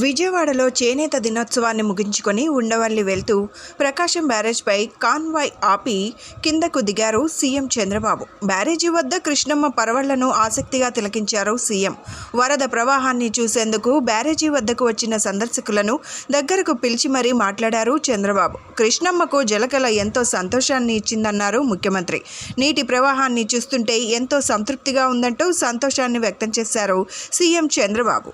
విజయవాడలో చేనేత దినోత్సవాన్ని ముగించుకొని ఉండవల్లి వెళ్తూ ప్రకాశం బ్యారేజ్పై కాన్వాయ్ ఆపి కిందకు దిగారు సీఎం చంద్రబాబు. బ్యారేజీ వద్ద కృష్ణమ్మ పరవళ్ళను ఆసక్తిగా తిలకించారు సీఎం. వరద ప్రవాహాన్ని చూసేందుకు బ్యారేజీ వద్దకు వచ్చిన సందర్శకులను దగ్గరకు పిలిచి మరీ మాట్లాడారు చంద్రబాబు. కృష్ణమ్మకు జలకళ ఎంతో సంతోషాన్ని ఇచ్చిందన్నారు ముఖ్యమంత్రి. నీటి ప్రవాహాన్ని చూస్తుంటే ఎంతో సంతృప్తిగా ఉందంటూ సంతోషాన్ని వ్యక్తం చేశారు సీఎం చంద్రబాబు.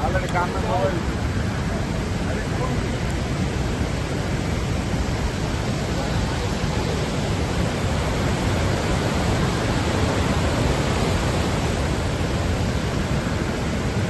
ఆల్రెడీ కారణం